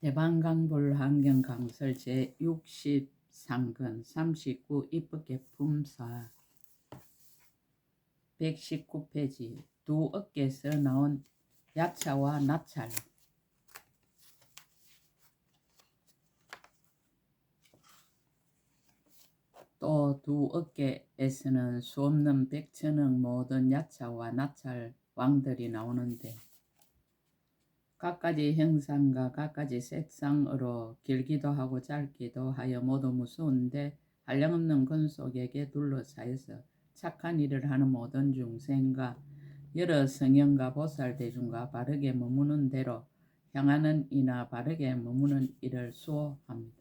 대방강불 환경 강설 제 63근 39 입법계 품사 119페이지 두 어깨에서 나온 야차와 나찰. 또 두 어깨에서는 수없는 백천억 모든 야차와 나찰 왕들이 나오는데 각가지 형상과 각가지 색상으로 길기도 하고 짧기도 하여 모두 무서운데 한량없는 근 속에게 둘러싸여서 착한 일을 하는 모든 중생과 여러 성형과 보살 대중과 바르게 머무는 대로 향하는 이나 바르게 머무는 이를 수호합니다.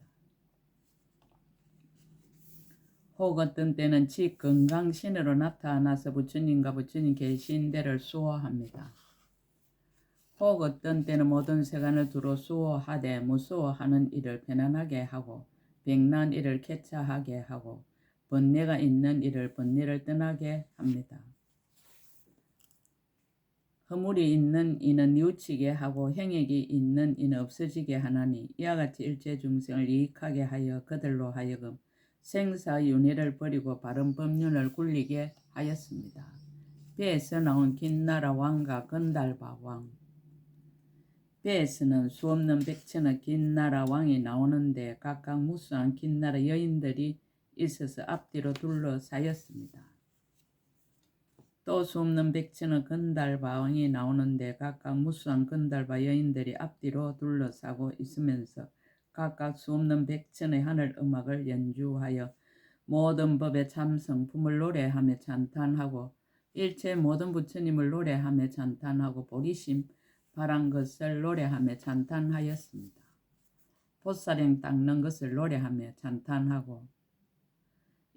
혹 어떤 때는 지 건강신으로 나타나서 부처님과 부처님 계신 데를 수호합니다. 혹 어떤 때는 모든 세간을 두루 수호하되 무수호하는 일을 편안하게 하고 백난 일을 쾌차하게 하고 번뇌가 있는 일을 번뇌를 떠나게 합니다. 허물이 있는 이는 뉘우치게 하고 행액이 있는 이는 없어지게 하나니 이와 같이 일체 중생을 이익하게 하여 그들로 하여금 생사윤회를 버리고 바른 법륜을 굴리게 하였습니다. 배에서 나온 긴나라 왕과 건달바 왕 배에서는 수없는 백천의 긴나라 왕이 나오는데 각각 무수한 긴 나라 여인들이 있어서 앞뒤로 둘러싸였습니다. 또 수없는 백천의 건달바 왕이 나오는데 각각 무수한 건달바 여인들이 앞뒤로 둘러싸고 있으면서 각각 수없는 백천의 하늘 음악을 연주하여 모든 법의 참 성품을 노래하며 찬탄하고 일체 모든 부처님을 노래하며 찬탄하고 보리심 바란 것을 노래하며 찬탄하였습니다. 보살행 닦는 것을 노래하며 찬탄하고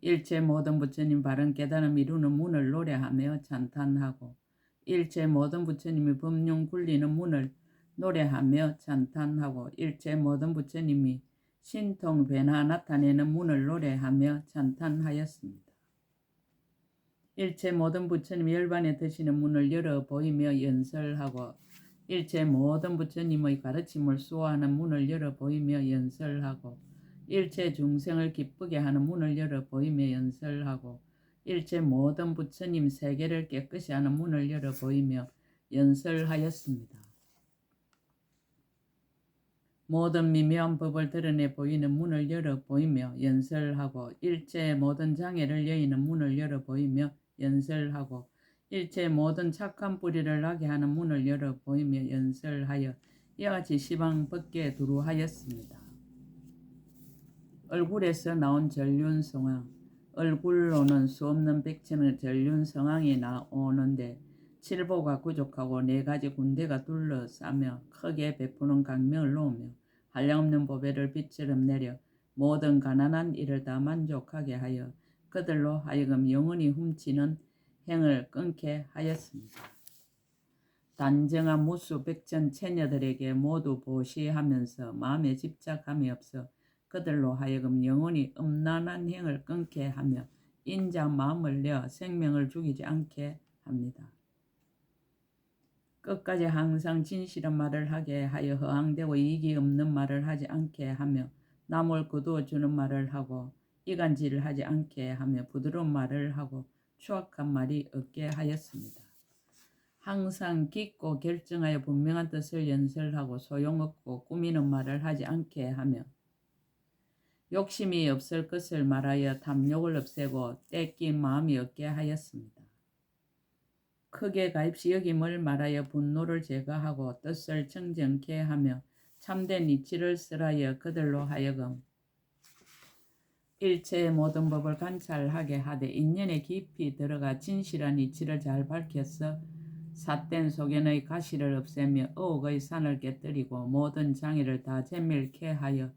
일체 모든 부처님 바른 깨달음 이루는 문을 노래하며 찬탄하고 일체 모든 부처님이 법륜 굴리는 문을 노래하며 찬탄하고 일체 모든 부처님이 신통 변화 나타내는 문을 노래하며 찬탄하였습니다. 일체 모든 부처님 열반에 드시는 문을 열어 보이며 연설하고 일체 모든 부처님의 가르침을 수호하는 문을 열어 보이며 연설하고 일체 중생을 기쁘게 하는 문을 열어 보이며 연설하고 일체 모든 부처님 세계를 깨끗이 하는 문을 열어 보이며 연설하였습니다. 모든 미묘한 법을 드러내 보이는 문을 열어 보이며 연설하고 일체 모든 장애를 여의는 문을 열어 보이며 연설하고 일체 모든 착한 뿌리를 나게 하는 문을 열어 보이며 연설하여 이와 같이 시방 밖에 두루하였습니다. 얼굴에서 나온 전륜성왕 얼굴로는 수없는 백천의 전륜성왕이 나오는데 칠보가 부족하고 네 가지 군대가 둘러싸며 크게 베푸는 강명을 놓으며 한량없는 보배를 빛처럼 내려 모든 가난한 일을 다 만족하게 하여 그들로 하여금 영원히 훔치는 행을 끊게 하였습니다. 단정한 무수 백전 처녀들에게 모두 보시하면서 마음에 집착함이 없어 그들로 하여금 영원히 음란한 행을 끊게 하며 인자 마음을 내어 생명을 죽이지 않게 합니다. 끝까지 항상 진실한 말을 하게 하여 허황되고 이익이 없는 말을 하지 않게 하며 남을 거두어 주는 말을 하고 이간질을 하지 않게 하며 부드러운 말을 하고 추악한 말이 없게 하였습니다. 항상 깊고 결정하여 분명한 뜻을 연설하고 소용없고 꾸미는 말을 하지 않게 하며 욕심이 없을 것을 말하여 탐욕을 없애고 떼낀 마음이 없게 하였습니다. 크게 가입시 여김을 말하여 분노를 제거하고 뜻을 정정케 하며 참된 이치를 쓰라여 그들로 하여금 일체의 모든 법을 관찰하게 하되 인연에 깊이 들어가 진실한 이치를 잘 밝혀서 삿된 소견의 가시를 없애며 의혹의 산을 깨뜨리고 모든 장애를 다 재밀케 하여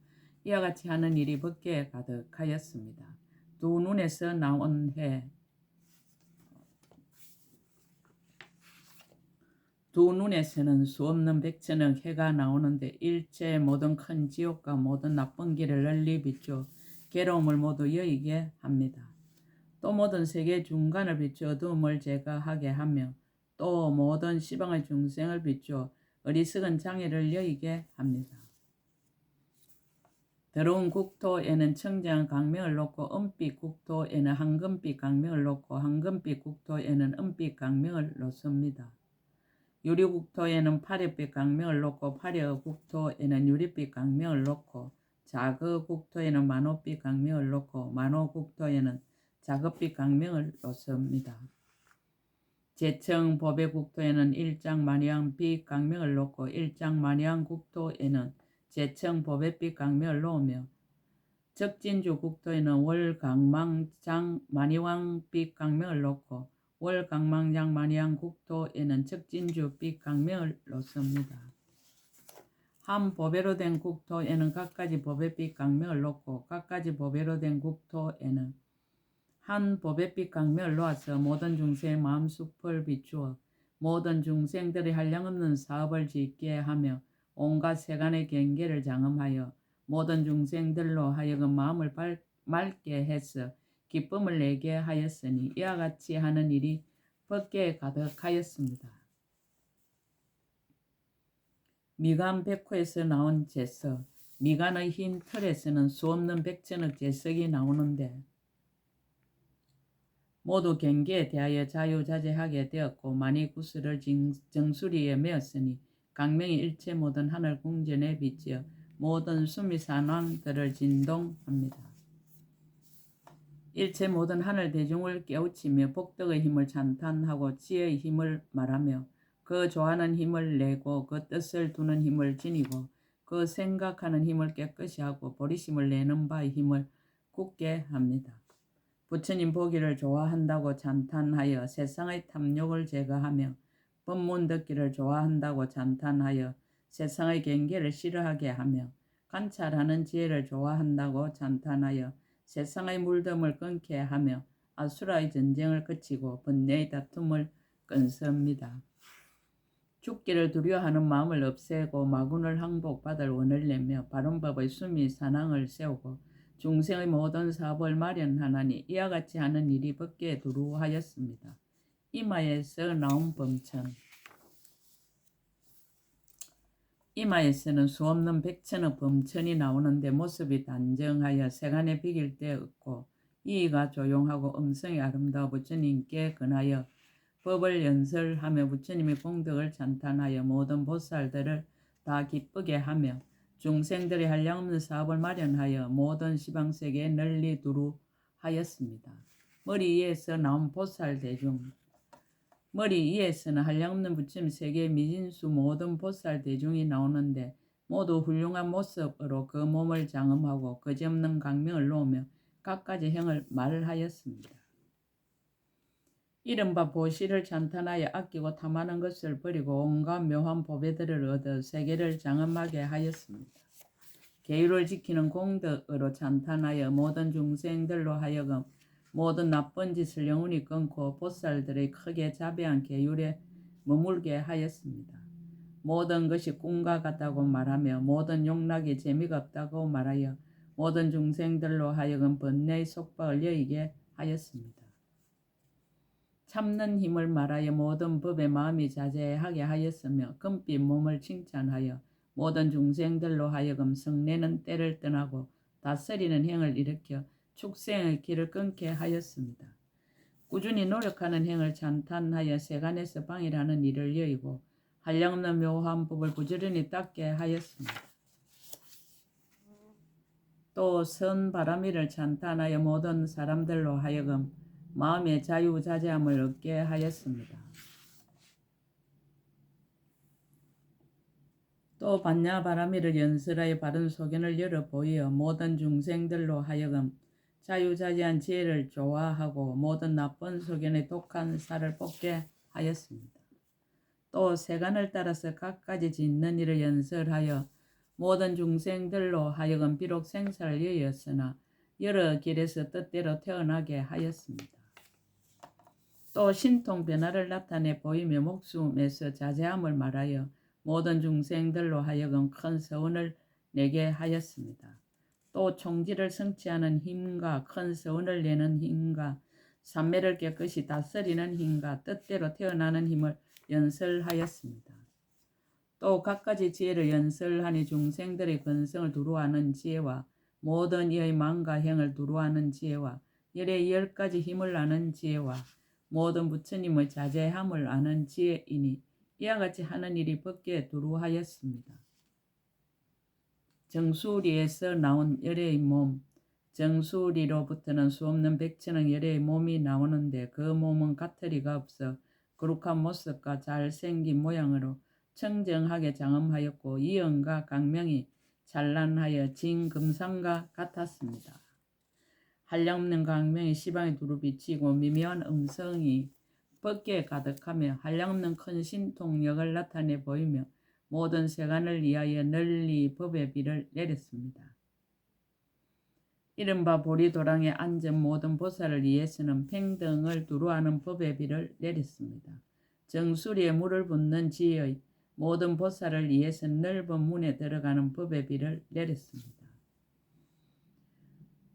이와 같이 하는 일이 법계에 가득하였습니다. 두 눈에서 나온 해, 두 눈에서는 수없는 백천억 해가 나오는데 일체 모든 큰 지옥과 모든 나쁜 길을 널리 비추어 괴로움을 모두 여의게 합니다. 또 모든 세계 중간을 비추어 어두움을 제거하게 하며 또 모든 시방의 중생을 비추어 어리석은 장애를 여의게 합니다. 더러운 국토에는 청정 강명을 놓고 은빛 국토에는 황금빛 강명을 놓고 황금빛 국토에는 은빛 강명을 놓습니다. 유리 국토에는 파래빛 강명을 놓고 파래 국토에는 유리빛 강명을 놓고 자그 국토에는 만호빛 강명을 놓고 만호 국토에는 자급빛 강명을 놓습니다. 제청 법의 국토에는 일장 만양 빛 강명을 놓고 일장 만양 국토에는 제청 법의빛 강명을 놓으며 적진주 국토에는 월강망장 만이왕빛 강명을 놓고 월강망장 만이왕 국토에는 적진주 빛 강명을 놓습니다. 한 법외로 된 국토에는 각가지 법의빛 강명을 놓고 각가지 법외로 된 국토에는 한 법의빛 강명을 놓아서 모든 중생의 마음 숲을 비추어 모든 중생들의 한량없는 사업을 짓게 하며 온갖 세간의 경계를 장엄하여 모든 중생들로 하여금 마음을 발, 맑게 해서 기쁨을 내게 하였으니 이와 같이 하는 일이 법계에 가득하였습니다. 미간 백호에서 나온 제석, 미간의 흰 털에서는 수없는 백천억 제석이 나오는데 모두 경계에 대하여 자유자재하게 되었고 만이 구슬을 정수리에 메었으니 강명이 일체 모든 하늘 궁전에 비치어 모든 수미 산왕들을 진동합니다. 일체 모든 하늘 대중을 깨우치며 복덕의 힘을 찬탄하고 지혜의 힘을 말하며 그 좋아하는 힘을 내고 그 뜻을 두는 힘을 지니고 그 생각하는 힘을 깨끗이 하고 버리심을 내는 바의 힘을 굳게 합니다. 부처님 보기를 좋아한다고 찬탄하여 세상의 탐욕을 제거하며 법문 듣기를 좋아한다고 찬탄하여 세상의 경계를 싫어하게 하며 관찰하는 지혜를 좋아한다고 찬탄하여 세상의 물덤을 끊게 하며 아수라의 전쟁을 그치고 번뇌의 다툼을 끊습니다. 죽기를 두려워하는 마음을 없애고 마군을 항복받을 원을 내며 바른 법의 수미 산항을 세우고 중생의 모든 사업을 마련하나니 이와 같이 하는 일이 법계에 두루하였습니다. 이마에서 나온 범천 이마에서는 수없는 백천의 범천이 나오는데 모습이 단정하여 세간에 비길 데 없고 이가 조용하고 음성이 아름다워 부처님께 근하여 법을 연설하며 부처님의 공덕을 찬탄하여 모든 보살들을 다 기쁘게 하며 중생들의 한량없는 사업을 마련하여 모든 시방세계에 널리 두루 하였습니다. 머리 위에서 나온 보살 대중 머리 위에서는 한량없는 부처님 세계 미진수 모든 보살 대중이 나오는데 모두 훌륭한 모습으로 그 몸을 장엄하고 거지없는 강명을 놓으며 각가지 형을 말하였습니다. 이른바 보시를 찬탄하여 아끼고 탐하는 것을 버리고 온갖 묘한 보배들을 얻어 세계를 장엄하게 하였습니다. 계율을 지키는 공덕으로 찬탄하여 모든 중생들로 하여금 모든 나쁜 짓을 영원히 끊고 보살들의 크게 자비한 계율에 머물게 하였습니다. 모든 것이 꿈과 같다고 말하며 모든 용락이 재미가 없다고 말하여 모든 중생들로 하여금 번뇌의 속박을 여의게 하였습니다. 참는 힘을 말하여 모든 법의 마음이 자제하게 하였으며 금빛 몸을 칭찬하여 모든 중생들로 하여금 성내는 때를 떠나고 다스리는 행을 일으켜 축생의 길을 끊게 하였습니다. 꾸준히 노력하는 행을 찬탄하여 세간에서 방일하는 일을 여의고 한량없는 묘한 법을 부지런히 닦게 하였습니다. 또 선 바람이를 찬탄하여 모든 사람들로 하여금 마음의 자유자재함을 얻게 하였습니다. 또 반야바라미를 연설하여 바른 소견을 열어 보이어 모든 중생들로 하여금 자유자재한 지혜를 좋아하고 모든 나쁜 소견의 독한 살을 뽑게 하였습니다. 또 세간을 따라서 각가지 짓는 일을 연설하여 모든 중생들로 하여금 비록 생사를 여였으나 여러 길에서 뜻대로 태어나게 하였습니다. 또 신통 변화를 나타내 보이며 목숨에서 자제함을 말하여 모든 중생들로 하여금 큰 서운을 내게 하였습니다. 또 총지를 성취하는 힘과 큰 서운을 내는 힘과 삼매를 깨끗이 다스리는 힘과 뜻대로 태어나는 힘을 연설하였습니다. 또 갖가지 지혜를 연설하니 중생들의 근성을 두루하는 지혜와 모든 이의 망과 행을 두루하는 지혜와 열의 열 가지 힘을 아는 지혜와 모든 부처님의 자제함을 아는 지혜이니 이와 같이 하는 일이 법계에 두루하였습니다. 정수리에서 나온 열의 몸, 정수리로부터는 수없는 백천의 열의 몸이 나오는데 그 몸은 가터리가 없어 거룩한 모습과 잘생긴 모양으로 청정하게 장엄하였고 이연과 강명이 찬란하여 진금상과 같았습니다. 한량없는 강명이 시방에 두루 비치고 미묘한 음성이 법계에 가득하며 한량없는 큰 신통력을 나타내 보이며 모든 세간을 위하여 널리 법의 비를 내렸습니다. 이른바 보리도랑에 앉은 모든 보살을 위해서는 평등을 두루하는 법의 비를 내렸습니다. 정수리에 물을 붓는 지혜의 모든 보살을 위해서 넓은 문에 들어가는 법의 비를 내렸습니다.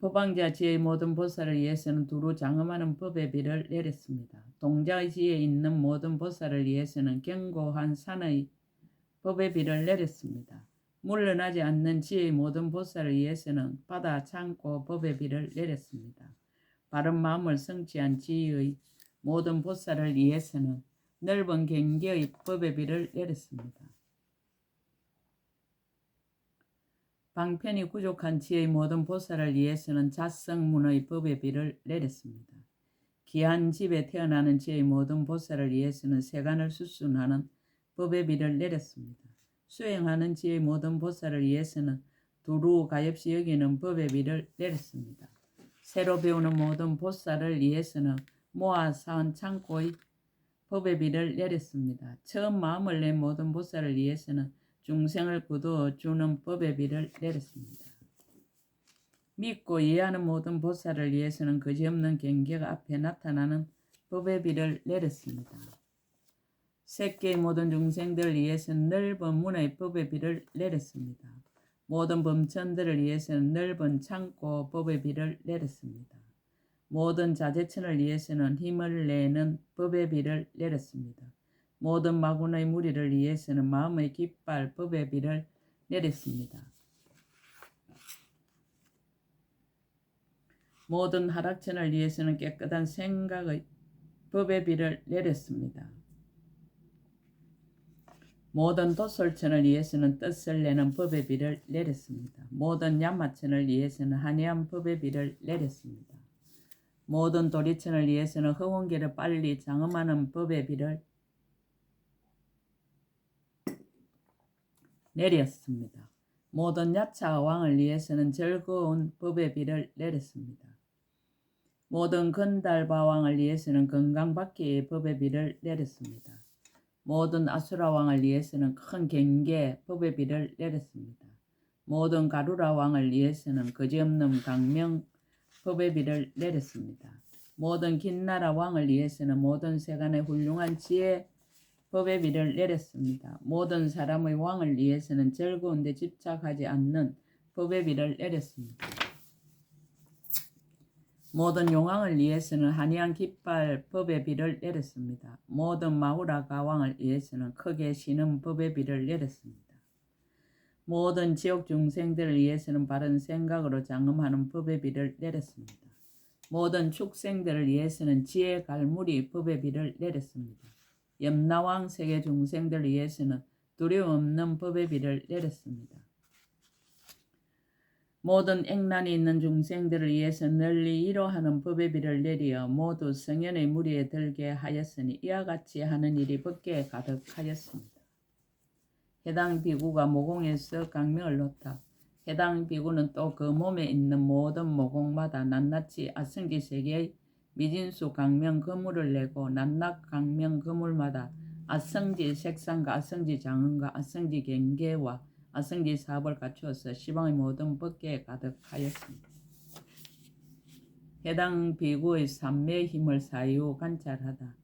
법왕자 지혜의 모든 보살을 위해서는 두루 장엄하는 법의 비를 내렸습니다. 동자의 지혜에 있는 모든 보살을 위해서는 견고한 산의 법의 비를 내렸습니다. 물러나지 않는 지혜의 모든 보살을 위해서는 바다 창고 법의 비를 내렸습니다. 바른 마음을 성취한 지혜의 모든 보살을 위해서는 넓은 경계의 법의 비를 내렸습니다. 방편이 부족한 지혜의 모든 보살을 위해서는 자성문의 법의 비를 내렸습니다. 귀한 집에 태어나는 지혜의 모든 보살을 위해서는 세간을 수순하는 법의 비를 내렸습니다. 수행하는 지혜의 모든 보살을 위해서는 두루 가엾이 여기는 법의 비를 내렸습니다. 새로 배우는 모든 보살을 위해서는 모아 사은 창고의 법의 비를 내렸습니다. 처음 마음을 낸 모든 보살을 위해서는 중생을 거두어 주는 법의 비를 내렸습니다. 믿고 이해하는 모든 보살을 위해서는 거지없는 경계가 앞에 나타나는 법의 비를 내렸습니다. 세계의 모든 중생들을 위해서는 넓은 문의 법의 비를 내렸습니다. 모든 범천들을 위해서는 넓은 창고 법의 비를 내렸습니다. 모든 자제천을 위해서는 힘을 내는 법의 비를 내렸습니다. 모든 마군의 무리를 위해서는 마음의 깃발 법의 비를 내렸습니다. 모든 하락천을 위해서는 깨끗한 생각의 법의 비를 내렸습니다. 모든 도솔천을 위해서는 뜻을 내는 법의 비를 내렸습니다. 모든 야마천을 위해서는 한의한 법의 비를 내렸습니다. 모든 도리천을 위해서는 허원계를 빨리 장엄하는 법의 비를 내렸습니다. 모든 야차 왕을 위해서는 즐거운 법의 비를 내렸습니다. 모든 건달바 왕을 위해서는 건강받기의 법의 비를 내렸습니다. 모든 아수라 왕을 위해서는 큰 경계 법의 비를 내렸습니다. 모든 가루라 왕을 위해서는 거지없는 강명 법의 비를 내렸습니다. 모든 긴 나라 왕을 위해서는 모든 세간의 훌륭한 지혜 법의 비를 내렸습니다. 모든 사람의 왕을 위해서는 즐거운 데 집착하지 않는 법의 비를 내렸습니다. 모든 용왕을 위해서는 한의한 깃발 법의 비를 내렸습니다. 모든 마후라 가왕을 위해서는 크게 쉬는 법의 비를 내렸습니다. 모든 지옥 중생들을 위해서는 바른 생각으로 장엄하는 법의 비를 내렸습니다. 모든 축생들을 위해서는 지혜 갈무리 법의 비를 내렸습니다. 염라왕 세계 중생들을 위해서는 두려움 없는 법의 비를 내렸습니다. 모든 액난이 있는 중생들을 위해서 널리 이로하는 법의 비를 내리어 모두 성현의 무리에 들게 하였으니 이와 같이 하는 일이 법계에 가득하였습니다. 해당 비구가 모공에서 강명을 놓다. 해당 비구는 또 그 몸에 있는 모든 모공마다 낱낱이 아승기 세계의 미진수 강명 그물을 내고 낱낱 강명 그물마다 아성지 색상과 아성지 장언과 아성지 경계와 아성지 사업을 갖추어서 시방의 모든 법계에 가득하였습니다. 해당 비구의 삼매의 힘을 사유 관찰하다.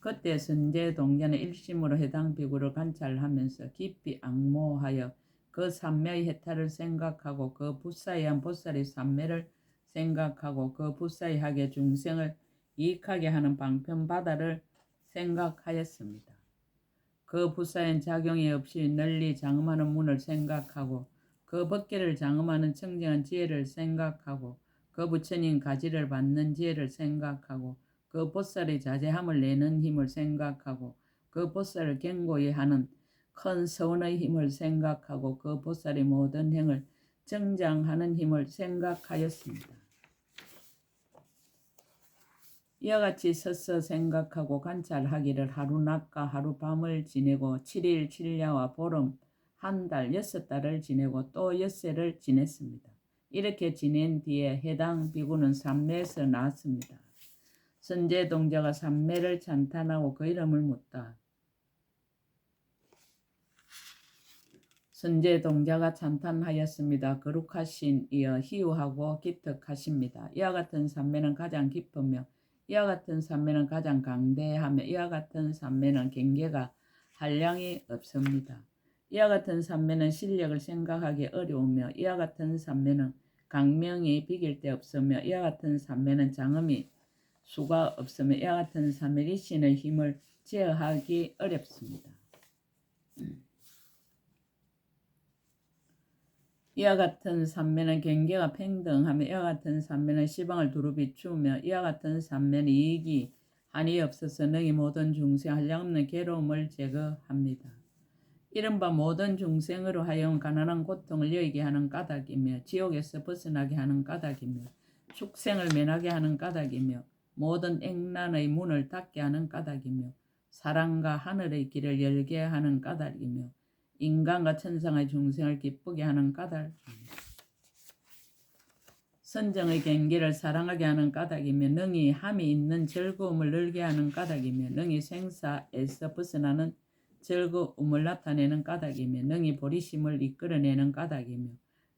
그때 선제 동자는 일심으로 해당 비구를 관찰하면서 깊이 악모하여 그 삼매의 해탈을 생각하고 그 부사의한 보살의 삼매를 생각하고 그 부사의하게 중생을 이익하게 하는 방편 바다를 생각하였습니다. 그 부사엔 작용이 없이 널리 장엄하는 문을 생각하고 그 법계를 장엄하는 청정한 지혜를 생각하고 그 부처님 가지를 받는 지혜를 생각하고 그 보살의 자제함을 내는 힘을 생각하고 그 보살을 견고히 하는 큰 서원의 힘을 생각하고 그 보살의 모든 행을 정장하는 힘을 생각하였습니다. 이와 같이 서서 생각하고 관찰하기를 하루 낮과 하루 밤을 지내고 7일 7야와 보름 한 달 여섯 달을 지내고 또 엿새를 지냈습니다. 이렇게 지낸 뒤에 해당 비구는 삼매에서 나왔습니다. 선제 동자가 삼매를 찬탄하고 그 이름을 묻다. 선제 동자가 찬탄하였습니다. 거룩하신 이어 희유하고 기특하십니다. 이와 같은 삼매는 가장 깊으며 이와 같은 삼매는 가장 강대하며 이와 같은 삼매는 경계가 한량이 없습니다. 이와 같은 삼매는 실력을 생각하기 어려우며 이와 같은 삼매는 강명이 비길 데 없으며 이와 같은 삼매는 장엄이 수가 없으며 이와 같은 삼매는 신의 힘을 제어하기 어렵습니다. 이와 같은 삼매는 경계가 평등하며 이와 같은 삼매는 시방을 두루 비추며 이와 같은 삼매는 이익이 한이 없어서 능히 모든 중생 한량없는 괴로움을 제거합니다. 이른바 모든 중생으로 하여금 가난한 고통을 여의게 하는 까닭이며 지옥에서 벗어나게 하는 까닭이며 축생을 면하게 하는 까닭이며 모든 액난의 문을 닫게 하는 까닭이며 사랑과 하늘의 길을 열게 하는 까닭이며 인간과 천상의 중생을 기쁘게 하는 까닭입니다. 선정의 경계를 사랑하게 하는 까닭이며 능히 함이 있는 즐거움을 늘게 하는 까닭이며 능히 생사에서 벗어나는 즐거움을 나타내는 까닭이며 능히 보리심을 이끌어내는 까닭이며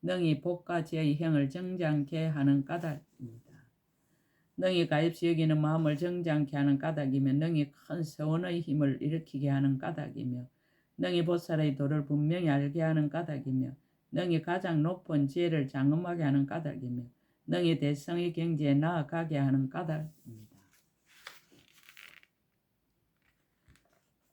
능히 복가지의 행을 정장케 하는 까닭입니다. 능히 가입시 여기는 마음을 정장케 하는 까닭이며 능히 큰 서원의 힘을 일으키게 하는 까닭이며 능히 보살의 도를 분명히 알게 하는 까닭이며 능히 가장 높은 지혜를 장엄하게 하는 까닭이며 능히 대성의 경지에 나아가게 하는 까닭입니다.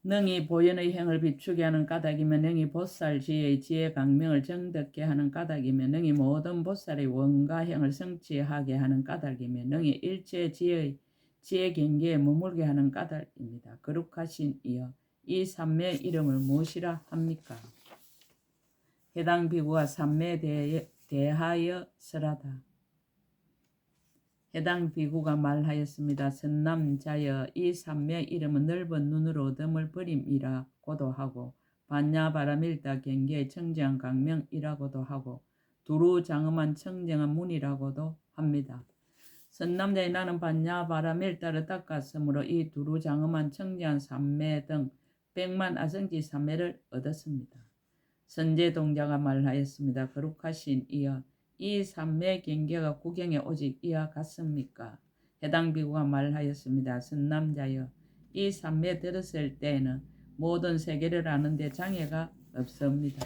능히 보현의 행을 비추게 하는 까닭이며 능히 보살 지혜의 지혜 강명을 정득게 하는 까닭이며 능히 모든 보살의 원가 행을 성취하게 하는 까닭이며 능히 일체 지혜의 지혜 경계에 머물게 하는 까닭입니다. 거룩하신 이여 이 삼매 이름을 무엇이라 합니까? 해당 비구가 삼매에 대해, 대하여 설하다. 해당 비구가 말하였습니다. 선남자여 이 삼매 이름은 넓은 눈으로 덤을 버림이라고도 하고 반야바라밀다 경계의 청정 강명이라고도 하고 두루 장엄한 청정한 문이라고도 합니다. 선남자의 나는 반야바라밀다를 닦았으므로 이 두루 장엄한 청정한 삼매 등 백만 아성지 삼매를 얻었습니다. 선제 동자가 말하였습니다. 거룩하신 이여 이 삼매 경계가 구경에 오직 이와 같습니까? 해당 비구가 말하였습니다. 선남자여 이 삼매 들었을 때에는 모든 세계를 아는데 장애가 없습니다.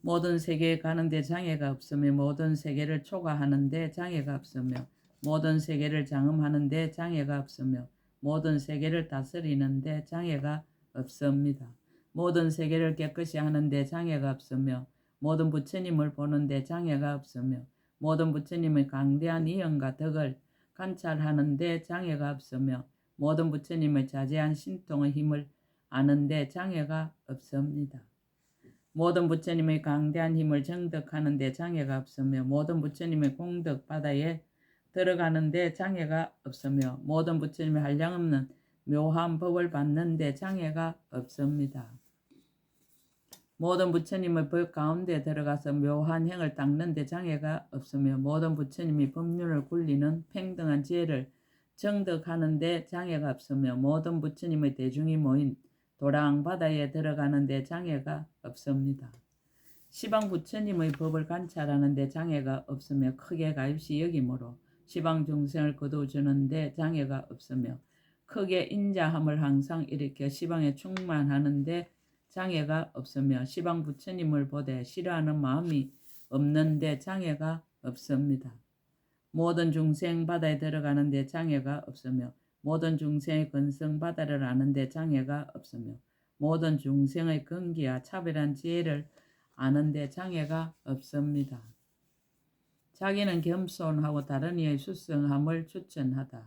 모든 세계에 가는데 장애가 없으며 모든 세계를 초과하는데 장애가 없으며 모든 세계를 장엄하는데 장애가 없으며 모든 세계를 다스리는데 장애가 없습니다. 모든 세계를 깨끗이 하는데 장애가 없으며 모든 부처님을 보는데 장애가 없으며 모든 부처님의 강대한 이연과 덕을 관찰하는데 장애가 없으며 모든 부처님의 자제한 신통의 힘을 아는데 장애가 없습니다. 모든 부처님의 강대한 힘을 정득하는데 장애가 없으며 모든 부처님의 공덕 바다에 들어가는데 장애가 없으며 모든 부처님의 한량없는 묘한 법을 받는데 장애가 없습니다. 모든 부처님의 법 가운데 들어가서 묘한 행을 닦는데 장애가 없으며 모든 부처님이 법륜을 굴리는 평등한 지혜를 정득하는데 장애가 없으며 모든 부처님의 대중이 모인 도랑 바다에 들어가는데 장애가 없습니다. 시방 부처님의 법을 관찰하는데 장애가 없으며 크게 가입시 여기므로 시방 중생을 거두주는데 장애가 없으며 크게 인자함을 항상 일으켜 시방에 충만하는데 장애가 없으며 시방 부처님을 보되 싫어하는 마음이 없는데 장애가 없습니다. 모든 중생 바다에 들어가는데 장애가 없으며 모든 중생의 근성 바다를 아는데 장애가 없으며 모든 중생의 근기와 차별한 지혜를 아는데 장애가 없습니다. 자기는 겸손하고 다른 이의 수성함을 추천하다.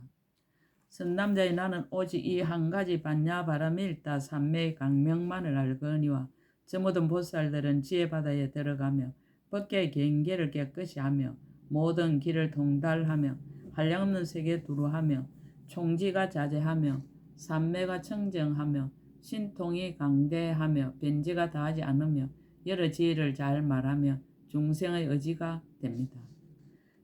선남자의 나는 오직 이 한 가지 반야 바람일다 삼매의 강명만을 알거니와 저 모든 보살들은 지혜 바다에 들어가며 법계의 경계를 깨끗이 하며 모든 길을 통달하며 한량없는 세계 두루하며 총지가 자제하며 삼매가 청정하며 신통이 강대하며 변제가 다하지 않으며 여러 지혜를 잘 말하며 중생의 의지가 됩니다.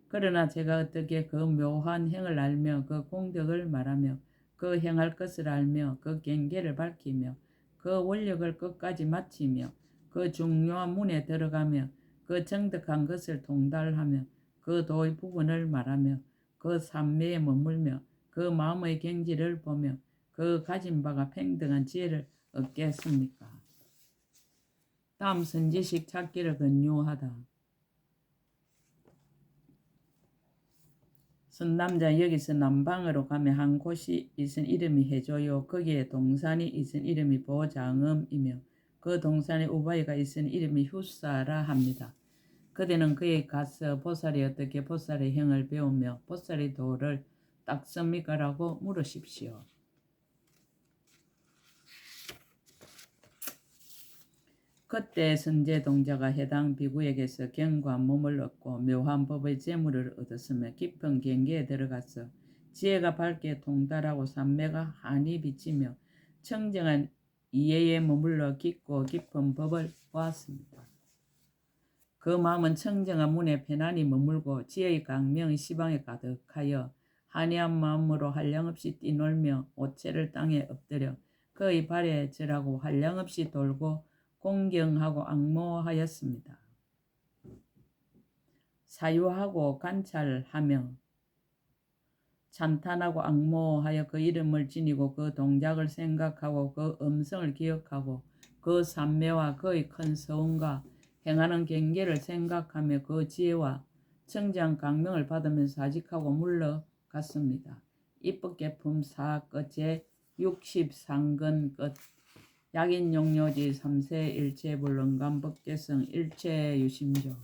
그러나 제가 어떻게 그 묘한 행을 알며 그 공덕을 말하며 그 행할 것을 알며 그 경계를 밝히며 그 원력을 끝까지 마치며 그 중요한 문에 들어가며 그 정득한 것을 통달하며 그 도의 부분을 말하며 그 삼매에 머물며 그 마음의 경지를 보며 그 가진 바가 평등한 지혜를 얻겠습니까? 다음 선지식 찾기를 권유하다. 선남자 여기서 남방으로 가면 한 곳이 있은 이름이 해줘요. 거기에 동산이 있은 이름이 보장음이며 그 동산에 우바이가 있은 이름이 후사라 합니다. 그대는 그에 가서 보살이 어떻게 보살의 행을 배우며 보살의 도를 닦습니까라고 물으십시오. 그때 선제 동자가 해당 비구에게서 경과 몸을 얻고 묘한 법의 재물을 얻었으며 깊은 경계에 들어가서 지혜가 밝게 통달하고 삼매가 한이 비치며 청정한 이해에 머물러 깊고 깊은 법을 보았습니다. 그 마음은 청정한 문에 편안히 머물고 지혜의 강명이 시방에 가득하여 한이한 마음으로 한량없이 뛰놀며 오체를 땅에 엎드려 그의 발에 절하고 한량없이 돌고 공경하고 악모하였습니다. 사유하고 관찰하며 찬탄하고 악모하여 그 이름을 지니고 그 동작을 생각하고 그 음성을 기억하고 그 삼매와 그의 큰 서운과 행하는 경계를 생각하며 그 지혜와 청장 강명을 받으면서 아직하고 물러갔습니다. 입법계품 사끝제 63근 끝 약인 용료지 3세 일체 불능감 법계성 일체 유심조